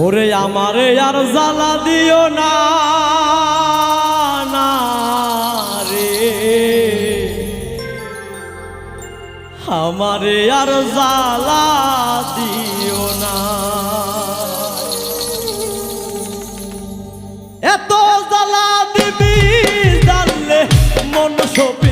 ওরে আমারে আর জ্বালা দিও না রে। আমারে আর জ্বালা দিও না। এত জ্বালা দিবি জানলে মন সবি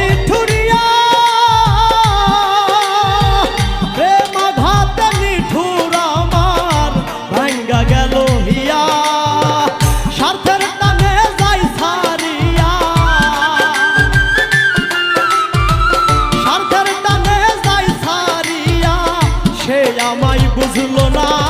বাজলো না।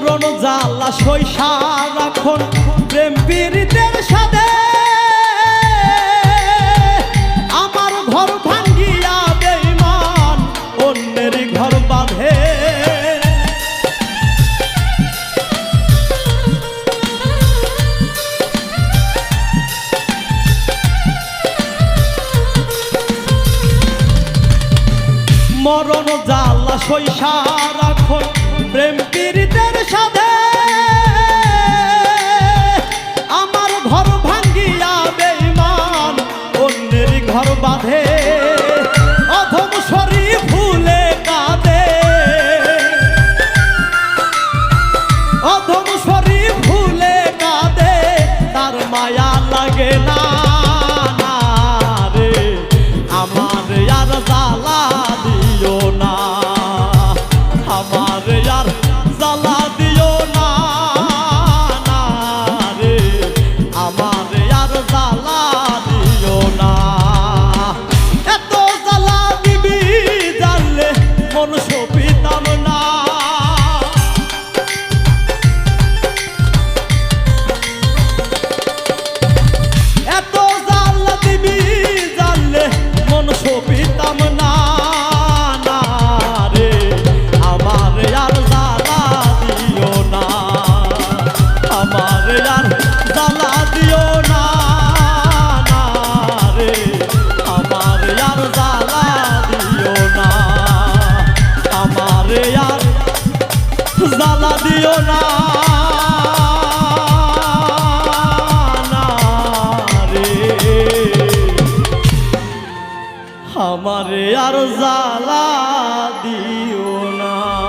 চরণ জালা সই সারাক্ষণ প্রেম পীড়িতের সাথে আমার ঘর ভাঙ্গিয়া বেমান অন্যের ঘর বাঁধে। মরণ জালা সই সারাক্ষণ প্রেম পীড়িতের সাধে আমার আর জ্বালা দিও না।